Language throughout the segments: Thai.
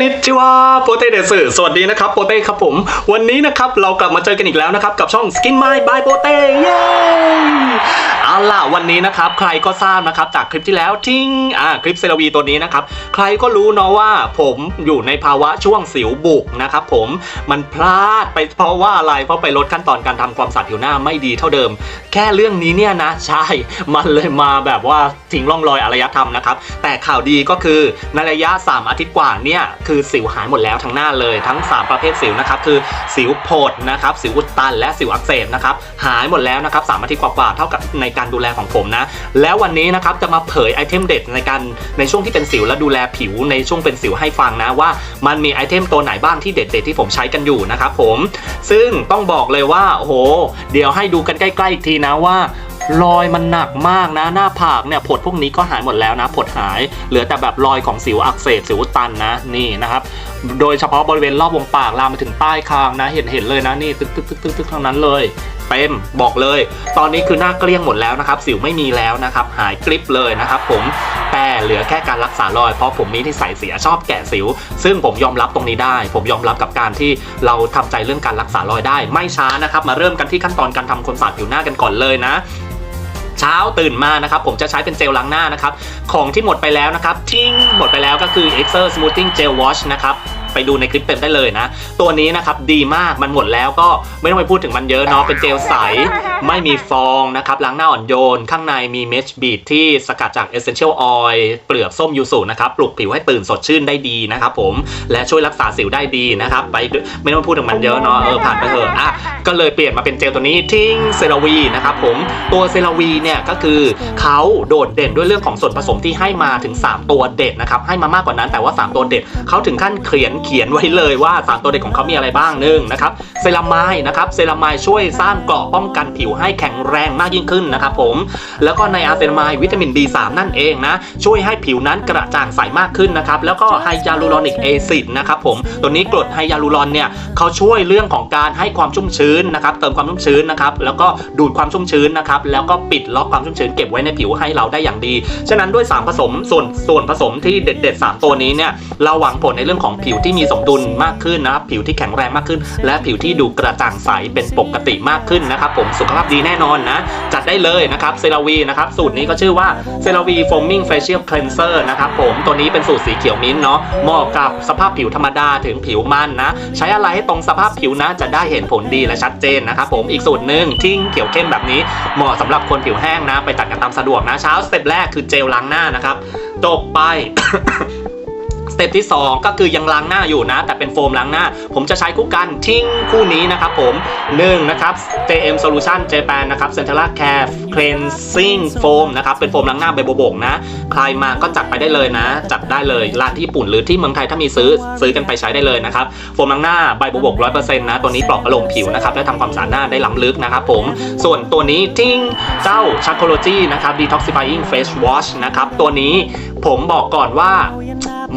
นิจิวาโปเต้เดสสวัสดีนะครับโปเต้ครับผม วันนี้นะครับเรากลับมาเจอกันอีกแล้วนะครับ กับช่อง Skin My by โปเต้เย้เอาล่ะวันนี้นะครับ ใครก็ทราบนะครับ จากคลิปที่แล้วทิ้งอ่าคลิปเซรวีตัวนี้นะครับ ใครก็รู้เนาะว่าผมอยู่ในภาวะช่วงสิวบุกนะครับผมมันพลาดไปเพราะว่าอะไรเพราะไปลดขั้นตอนการทำความสะอาดผิวหน้าไม่ดีเท่าเดิม แค่เรื่องนี้เนี่ยนะ ใช่ มันเลยมาแบบว่าทิ้งร่องรอยอารยธรรมนะครับแต่ข่าวดีก็คือในระยะ 3 อาทิตย์กว่าเนี่ยคือสิวหายหมดแล้วทั้งหน้าเลยทั้ง 3 ประเภทสิวนะครับคือสิวโผดนะครับสิวอุดตัน และสิวอักเสบนะครับหายหมดแล้วนะครับสามอาทิตย์กว่าๆเท่ากับในการดูแลของผมนะแล้ววันนี้นะครับจะมาเผยไอเทมเด็ดในการในช่วงที่เป็นสิวและดูแลผิวในช่วงเป็นสิวให้ฟังนะว่ามันมีไอเทมตัวไหนบ้างที่เด็ดๆที่ผมใช้กันอยู่นะครับผมซึ่งต้องบอกเลยว่าโอ้โหเดี๋ยวให้ดูกันใกล้ๆอีกทีนะว่า รอยมันหนักมากนะหน้าผากเนี่ยผดพวกนี้ก็หายหมดแล้วนะ ผดหายเหลือแต่แบบรอยของสิวอักเสบสิวตันนะนี่นะครับโดยเฉพาะบริเวณรอบวงปากลามไปถึงใต้คางนะเห็นเห็นเลยนะนี่ตึกตึกตึกตึกตึกทั้งนั้นเลยเต็มบอกเลย ตอนนี้คือหน้าเกลี้ยงหมดแล้วนะครับ สิวไม่มีแล้วนะครับ หายกริบเลยนะครับผมแต่เหลือแค่การรักษารอย เพราะผมมีที่ใส่เสียชอบแกะสิว ซึ่งผมยอมรับตรงนี้ได้ ผมยอมรับกับการที่เราทำใจเรื่องการรักษารอยได้ ไม่ช้านะครับ มาเริ่มกันที่ขั้นตอนการทำความสะอาดผิวหน้ากันก่อนเลยนะ เช้าตื่นมานะครับผมจะใช้เป็นเจลล้างหน้านะครับของที่หมดไปแล้วนะครับทิ้งหมดไปแล้วก็คือ e x e r Smoothing Gel Wash นะครับไปดูในคลิปเต็มได้เลยนะ ตัวนี้นะครับดีมากมันหมดแล้วก็ไม่ต้องไปพูดถึงมันเยอะเนาะเป็นเจลใส ไม่มีฟองนะครับล้างหน้าอ่อนโยน ข้างในมีเมชบีดที่สกัดจาก Essential Oil เปลือกส้มยูสุนะครับปลุกผิวให้ตื่นสดชื่นได้ดีนะครับผมและช่วยรักษาสิวได้ดีนะครับไปไม่ต้องพูดถึงมันเยอะเนาะเออผ่านไปเถอะอะก็เลยเปลี่ยนมาเป็นเจลตัวนี้ทิ้งเซราวีนะครับผมตัวเซราวีเนี่ยก็คือเขาโดดเด่นด้วยเรื่องของส่วนผสมที่ให้มาถึง 3 ตัวเด็ดนะครับให้มามากกว่านั้นแต่ว่า 3 ตัวเด็ดเขาถึงขั้นเขียนเขียนไว้เลยว่า 3 ตัวเด็ดของเขามีอะไรบ้างหนึ่งนะครับเซรามายนะครับเซรามายช่วยสร้างเกราะป้องกันผิวให้แข็งแรงมากยิ่งขึ้นนะครับผม แล้วก็ในอาเซรามวิตามิน B3 นั่นเองนะ ช่วยให้ผิวนั้นกระจ่างใสมากขึ้นนะครับ แล้วก็ไฮยาลูรอนิกแอซิดนะครับผม ตัวนี้กรดไฮยาลูรอนเนี่ยเขาช่วยเรื่องของการให้ความชุ่มชื้นนะครับ เติมความชุ่มชื้นนะครับ แล้วก็ดูดความชุ่มชื้นนะครับ แล้วก็ปิดล็อกความชุ่มชื้นเก็บไว้ในผิวให้เราได้อย่างดี ฉะนั้นด้วย 3 ผสมส่วนส่วนผสมที่เด็ดๆ 3 ตัวนี้เนี่ย เราหวังผลในเรื่องของผิวที่มีสมดุลมากขึ้นนะครับ ผิวที่แข็งแรงมากขึ้น และผิวที่ดูกระจ่างใสเป็นปกติมากขึ้นนะครับผม สุขภาพดีแน่นอนนะ จัดได้เลยนะครับเซราวีนะครับสูตรนี้ก็ชื่อว่าเซราวีโฟมมิ่งเฟเชียลคลีนเซอร์นะครับผมตัวนี้เป็นสูตรสีเขียวมิ้นท์เนาะเหมาะกับสภาพผิวธรรมดาถึงผิวมันนะ ใช้อะไรให้ตรงสภาพผิวนะจะได้เห็นผลดีและชัดเจนนะครับผมอีกสูตรหนึ่งทิ้งเขียวเข้มแบบนี้เหมาะสำหรับคนผิวแห้งนะ ไปตัดกันตามสะดวกนะเช้าสเต็ปแรกคือเจลล้างหน้านะครับจบไป เต็ปที่ 2 ก็คือยังล้างหน้าอยู่นะ แต่เป็นโฟมล้างหน้า ผมจะใช้คู่กันทิ้งคู่นี้นะครับผม1นะครับ JM Solution Japan นะครับ Centella Care Cleansing Foam นะครับ เป็นโฟมล้างหน้าใบโบกนะ ใครมาก็จัดไปได้เลยนะ จัดได้เลยร้านที่ญี่ปุ่นหรือที่เมืองไทยถ้ามีซื้อซื้อกันไปใช้ได้เลยนะครับ โฟมล้างหน้าใบโบกร้อยเปอร์เซ็นต์นะ ตัวนี้ปลอบประโลมผิวนะครับ และทำความสะอาดหน้าได้ล้ำลึกนะครับผม ส่วนตัวนี้ทิ้งเจ้า Chacology นะครับ Detoxifying Face Wash นะครับ ตัวนี้ผมบอกก่อนว่า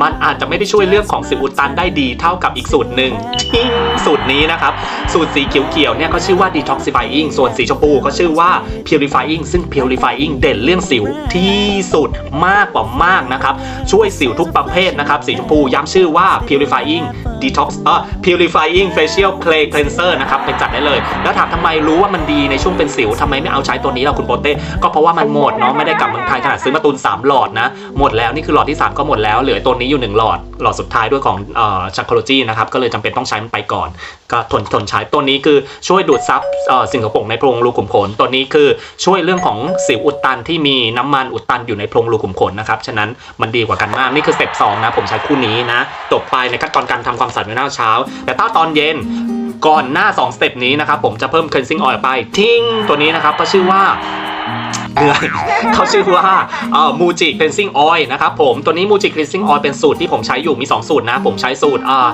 มันอาจจะไม่ได้ช่วยเรื่องของสิวอุดตันได้ดีเท่ากับอีกสูตรหนึ่งที่สูตรนี้นะครับ สูตรสีเขียวๆเนี่ยเขาชื่อว่า detoxifying ส่วนสีชมพูเขาชื่อว่า purifying ซึ่ง purifying เด่นเรื่องสิวที่สุดมากกว่ามากนะครับ ช่วยสิวทุกประเภทนะครับ สีชมพูย้ำชื่อว่า purifying detox เอ่อ purifying facial clay cleanser นะครับไปจัดได้เลย แล้วถามทำไมรู้ว่ามันดีในช่วงเป็นสิวทำไมไม่เอาใช้ตัวนี้ล่ะคุณโปเต้ก็เพราะว่ามันหมดเนาะไม่ได้กลับเมืองไทยขนาดซื้อมาตุน3หลอดนะหมดแล้วนี่คือหลอดที่ 3 ก็หมดแล้วเหลือตัวนี้อยู่1หลอดหลอดสุดท้ายด้วยของเอ่อชักโคโลจีนะครับก็เลยจำเป็นต้องใช้มันไปก่อน ก็ทนทนใช้ตัวนี้คือช่วยดูดซับสิ่งสกปรกในโพรงรูขุมขนตัวนี้คือช่วยเรื่องของสิวอุดตันที่มีน้ำมันอุดตันอยู่ในโพรงรูขุมขนนะครับฉะนั้นมันดีกว่ากันมากนี่คือสเต็ปสองนะผมใช้คู่นี้นะจบไปในขั้นตอนการทำความสะอาดในหน้าเช้า แต่ถ้าตอนเย็นก่อนหน้า2สเต็ปนี้นะครับผมจะเพิ่ม cleansing oil ไปทิ้งตัวนี้นะครับก็ชื่อว่า เหนื่อยเขาชื่อว่าเอ่อมูจิคลีนซิ่งออยนะครับผมตัวนี้มูจิคลีนซิ่งออยเป็นสูตรที่ผมใช้อยู่มี 2 สูตรนะ ผมใช้สูตรอ่า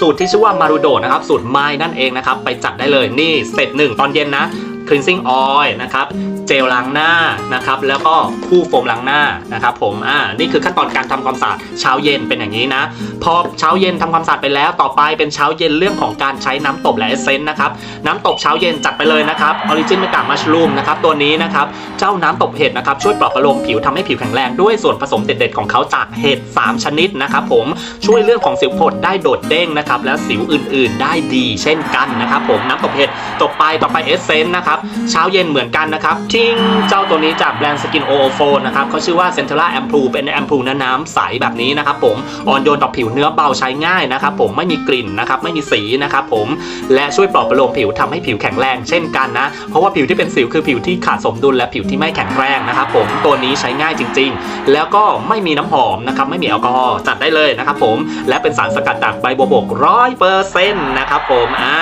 สูตรที่ชื่อว่ามารูโดนะครับสูตรไม้นั่นเองนะครับไปจัดได้เลยนี่สเต็ปหนึ่งตอนเย็นนะ cleansing oil นะครับเจลล้างหน้านะครับแล้วก็คู่โฟมล้างหน้านะครับผมอ่านี่คือขั้นตอนการทำความสะอาดเช้าเย็นเป็นอย่างนี้นะพอเช้าเย็นทำความสะอาดไปแล้วต่อไปเป็นเช้าเย็นเรื่องของการใช้น้ำตบและเอเซนต์นะครับน้ำตบเช้าเย็นจัดไปเลยนะครับออริจินเมกามัชลูมนะครับตัวนี้นะครับเจ้าน้ำตบเห็ดนะครับช่วยปลอบประโลมผิวทำให้ผิวแข็งแรงด้วยส่วนผสมเด็ดๆของเขาจากเห็ด3 ชนิดนะครับผมช่วยเรื่องของสิวผดได้โดดเด้งนะครับและสิวอื่นๆ ได้ดีเช่นกันนะครับผมน้ำตบเห็ดตบไปต่อไปเอเซนต์นะครับเช้าเย็นเหมือนกันนะครับทิ้งเจ้าตัวนี้จากแบรนด์สกินโอโฟนะครับเขาชื่อว่าเซนเท r ่าแอมพูเป็นแอมพูน้ำใสแบบนี้นะครับผมอ่อนโยนต่อผิวเนื้อเบาใช้ง่ายนะครับผมไม่มีกลิ่นนะครับไม่มีสีนะครับผมและช่วยปลอบประโลมผิวทำให้ผิวแข็งแรงเช่นกันนะ เพราะว่าผิวที่เป็นสิวคือผิวที่ขาดสมดุลและผิวที่ไม่แข็งแรงนะครับผมตัวนี้ใช้ง่ายจริง ๆ แล้วก็ไม่มีน้ำหอมนะครับไม่มีแอลกอฮอล์จัดได้เลยนะครับผมและเป็นสารสกัดจากใบบัวบกร้อยเปอร์เซ็นต์นะครับผมอ่า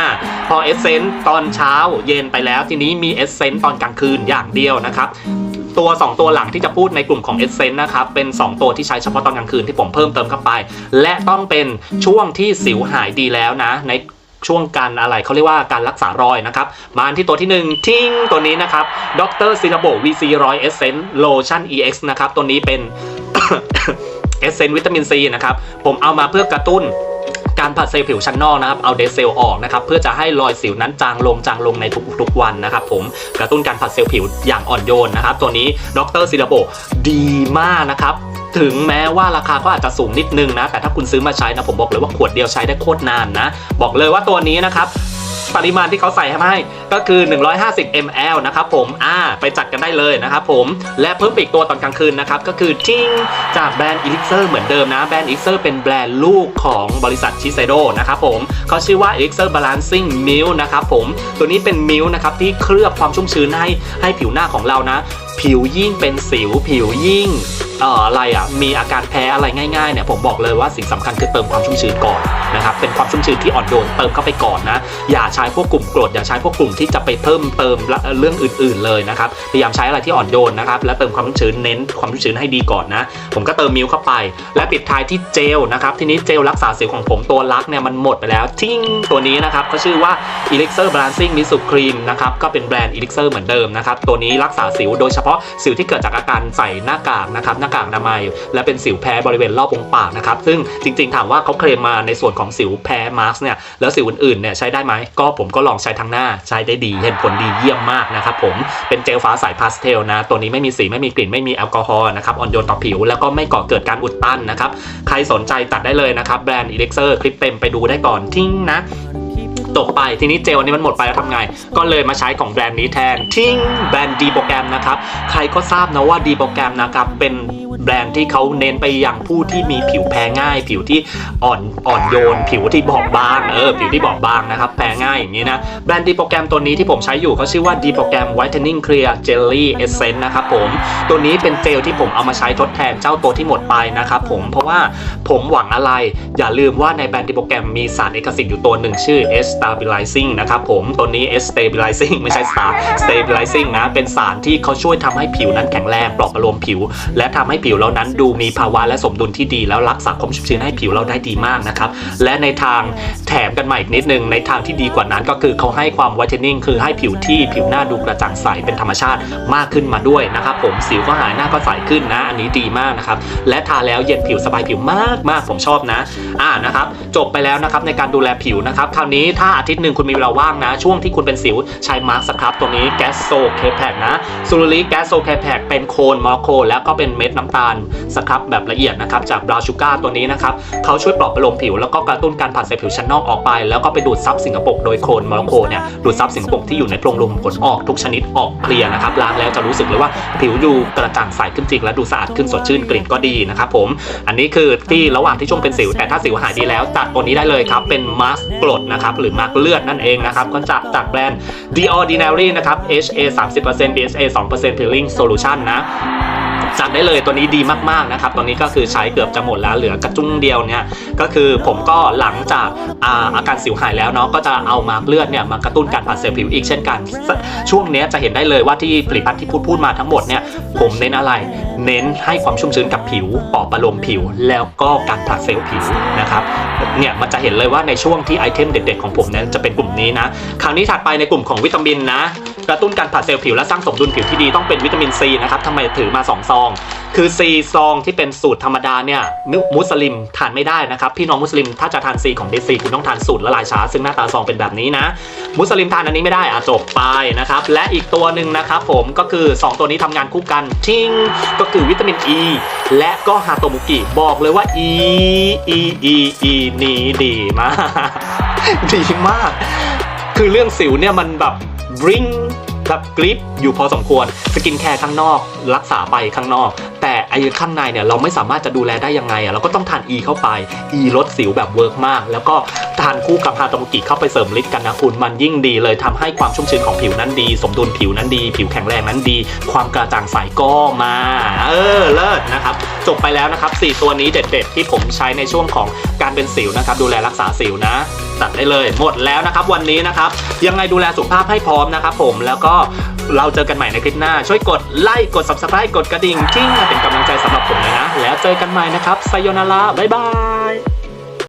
พอเอสเซนต์ตอนเช้าเย็นไปแล้วทีนี้มีเอสเซนต์ตอนกลางคืนอย่างเดียวนะครับตัว 2 ตัวหลังที่จะพูดในกลุ่มของ e s s e n c e นะครับเป็น 2 ตัวที่ใช้เฉพาะตอนกลางคืนที่ผมเพิ่มเติมเข้าไป และต้องเป็นช่วงที่สิวหายดีแล้วนะ ในช่วงการอะไรเขาเรียกว่าการรักษารอยนะครับ มาที่ตัวที่ 1 ทิ้งตัวนี้นะครับดรซิลาโบ VC ร้อย Essence Lotion EX นะครับ ตัวนี้เป็นเอสเซนต์วิตามินซีนะครับ ผมเอามาเพื่อกระตุ้น การผัดเซลล์ผิวชั้นนอกนะครับเอาเดซเซลล์ออกนะครับเพื่อจะให้รอยสิวนั้นจางลงจางลงในทุกๆวันนะครับผมกระตุ้นการผัดเซลล์ผิวอย่างอ่อนโยนนะครับตัวนี้ดรซิลาโบดีมากนะครับถึงแม้ว่าราคาก็อาจจะสูงนิดนึงนะ แต่ถ้าคุณซื้อมาใช้นะ ผมบอกเลยว่าขวดเดียวใช้ได้โคตรนานนะ บอกเลยว่าตัวนี้นะครับ ปริมาณที่เขาใส่ให้ก็คือ 150 ml นะครับผมอ่าไปจัดกันได้เลยนะครับผมและเพิ่มอีกตัวตอนกลางคืนนะครับก็คือทิ้งจากแบรนด์ Elixir เหมือนเดิมนะแบรนด์ Elixir เป็นแบรนด์ลูกของบริษัทชิเซโดนะครับผมเขาชื่อว่า Elixir Balancing Milk นะครับผมตัวนี้เป็นมิลนะครับที่เคลือบความชุ่มชื้นให้ให้ผิวหน้าของเรานะ ผิวยิ่งเป็นสิวผิวยิ่งเอ่ออะไรอะมีอาการแพ้อะไรง่ายๆเนี่ยผมบอกเลยว่าสิ่งสำคัญคือเติมความชุ่มชื้นก่อนนะครับเป็นความชุ่มชื้นที่อ่อนโยนเติมเข้าไปก่อนนะอย่าใช้พวกกลุ่มกรดอย่าใช้พวกกลุ่มที่จะไปเพิ่มเติมเรื่องอื่น ๆเลยนะครับพยายามใช้อะไรที่อ่อนโยนนะครับและเติมความชุ่มชื้นเน้นความชุ่มชื้นให้ดีก่อนนะ ผมก็เติมมิลเข้าไป และปิดท้ายที่เจลนะครับทีนี้เจลรักษาสิวของผมตัวลักเนี่ยมันหมดไปแล้วทิ้งตัวนี้นะครับก็ชื่อว่า Elixir Balancing Mist Cream นะครับก็เป็นแบรนด์ Elixir เหมือนเดิมนะครับตัวนี้รักษาสิวโดยเฉพาะสิวที่เกิดจากอาการใส่หน้ากากนะครับหน้ากากอนามัย และเป็นสิวแพ้บริเวณรอบวงปากนะครับซึ่งจริง ๆ ถามว่าเขาเคลมมาในส่วนของสิวแพ้มาร์เนี่ยแล้วสิวอื่นๆเนี่ยใช้ได้ไหมก็ผมก็ลองใช้ทั้งหน้าใช้ได้ดีเห็นผลดีเยี่ยมมากนะครับผมเป็นเจลฟ้าใสพาสเทลนะตัวนี้ไม่มีสีไม่มีกลิ่นไม่มีแอลกอฮอล์นะครับอ่อนโยนต่อผิวแล้วก็ไม่ก่อเกิดการอุดตันนะครับใครสนใจตัดได้เลยนะครับแบรนด์ Elixir คลิปเต็มไปดูได้ก่อนทิ้งนะ ตกไปทีนี้เจลอันนี้มันหมดไปแล้วทำไง ก็เลยมาใช้ของแบรนด์นี้แทนทิ้งแบรนด์ดีโปรแกรมนะครับ ใครก็ทราบนะว่าดีโปรแกรมนะครับเป็น แบรนด์ที่เขาเน้นไปยังผู้ที่มีผิวแพ้ง่าย ผิวที่อ่อนอ่อนโยน ผิวที่บอบบางเออผิวที่บอบบางนะครับแพ้ง่ายอย่างนี้นะแบรนด์ดีโปรแกรมตัวนี้ที่ผมใช้อยู่เขาชื่อว่าดีโปรแกรม Whitening Clear Jelly Essence นะครับผมตัวนี้เป็นเจลที่ผมเอามาใช้ทดแทนเจ้าตัวที่หมดไปนะครับผมเพราะว่าผมหวังอะไรอย่าลืมว่าในแบรนด์ดีโปรแกรมมีสารเอกสิทธิ์อยู่ตัวหนึ่งชื่อ S Stabilizing นะครับผมตัวนี้ S Stabilizing ไม่ใช่ Star Stabilizing นะเป็นสารที่เขาช่วยทำให้ผิวนั้นแข็งแรงปลอบประโลมผิว และทำให้ผิวเรานั้นดูมีภาวะและสมดุลที่ดี แล้วรักษาความชุ่มชื้นให้ผิวเราได้ดีมากนะครับ และในทางแถมกันมาอีกนิดนึงในทางที่ดีกว่านั้นก็คือเขาให้ความ whitening คือให้ผิวที่ผิวหน้าดูกระจ่างใสเป็นธรรมชาติมากขึ้นมาด้วยนะครับผมสิวก็หายหน้าก็ใสขึ้นนะ อันนี้ดีมากนะครับ และทาแล้วเย็นผิวสบายผิวมากมากผมชอบนะ อ่านะครับจบไปแล้วนะครับในการดูแลผิวนะครับคราวนี้ถ้าอาทิตย์หนึ่งคุณมีเวลาว่างนะ ช่วงที่คุณเป็นสิวใช้มาร์คสครับตัวนี้แกสโซเคแพกนะซูรุลิแกสโซเคแพกเป็นโคนมอโค แล้วก็เป็นเม็ดน้ำตาลสครับแบบละเอียดนะครับจากบราวชูก้าตัวนี้นะครับเขาช่วยปลอบประโลมผิวแล้วก็กระตุ้นการผัดเซลล์ผิวชั้นนอกออกไป แล้วก็ไปดูดซับสิ่งกระปรกโดยโคนมอโคเนี่ยดูดซับสิ่งกระปรกที่อยู่ในโพรงลมขนออกทุกชนิดออกเคลียร์นะครับล้างแล้วจะรู้สึกเลยว่าผิวดูกระจ่างใสขึ้นจริงและดูสะอาดขึ้นสดชื่นกลิ่นก็ดีนะครับผมอันนี้คือที่ระหว่างที่ช่วงเป็นสิวแต่ถ้าสิวหายดีแล้วจัดตัวนี้ได้เลยครับเป็นมาสก์กรดนะครับหรือมาร์กเลือดนั่นเองนะครับก็จากจากแบรนด์ The Ordinary นะครับ HA 30% BHA 2% Peeling Solution นะ สั่งได้เลยตัวนี้ดีมากๆนะครับตอนนี้ก็คือใช้เกือบจะหมดแล้วเหลือกระจุ้งเดียวเนี่ยก็คือผมก็หลังจากอาอาการสิวหายแล้วเนาะก็จะเอามาร์กเลือดเนี่ยมากระตุ้นการผลัดเซลล์ผิวอีกเช่นกัน ช่วงนี้จะเห็นได้เลยว่าที่ผลิตภัณฑ์ที่พูดพูดมาทั้งหมดเนี่ยผมเน้นอะไร เน้นให้ความชุ่มชื้นกับผิวปอบประโลมผิว แล้วก็การผลัดเซลล์ผิวนะครับเนี่ยมันจะเห็นเลยว่าในช่วงที่ไอเทมเด็ดๆของผมเนี่ยจะเป็นกลุ่มนี้นะคราวนี้ถัดไปในกลุ่มของวิตามินนะ กระตุ้นการผลัดเซลล์ผิวและสร้างสมดุลผิวที่ดีต้องเป็นวิตามินซีนะครับทำไมถือมา 2 ซอง คือซีซองที่เป็นสูตรธรรมดาเนี่ยมุสลิมทานไม่ได้นะครับ พี่น้องมุสลิมถ้าจะทานซีของเดซีคุณต้องทานสูตรละลายช้า ซึ่งหน้าตาซองเป็นแบบนี้นะ มุสลิมทานอันนี้ไม่ได้อะจบไปนะครับ และอีกตัวหนึ่งนะครับผมก็คือ 2 ตัวนี้ทำงานคู่กันทิงก็คือวิตามินอ e, ีและก็ฮาโตมุกิบอกเลยว่า E E E E นี้ดีมากดีมาก คือเรื่องสิวเนี่ยมันแบบ ริงแบบกริปอยู่พอสมควร สกินแคร์ข้างนอก รักษาไปข้างนอก แต่ไอ้ข้างในเนี่ยเราไม่สามารถจะดูแลได้ยังไงอะเราก็ต้องทาน E เข้าไป E ลดสิวแบบเวิร์กมาก แล้วก็ทานคู่กับฮาโตมุกิเข้าไปเสริมฤทธิ์กันนะคุณ มันยิ่งดีเลยทำให้ความชุ่มชื้นของผิวนั้นดี สมดุลผิวนั้นดี ผิวแข็งแรงนั้นดี ความกระจ่างใสก็มา เออเลิศนะครับ จบไปแล้วนะครับ 4 ตัวนี้เด็ด ๆ ที่ผมใช้ในช่วงของการเป็นสิวนะครับ ดูแลรักษาสิวนะตัดได้เลย หมดแล้วนะครับ วันนี้นะครับ ยังไงดูแลสุขภาพให้พร้อมนะครับผมแล้วก็เราเจอกันใหม่ในคลิปหน้า ช่วยกดไลค์กด subscribe กดกระดิ่งทิ้งเป็นกำลังใจสำหรับผมเลยนะ แล้วเจอกันใหม่นะครับไซโยนาราบ๊ายบาย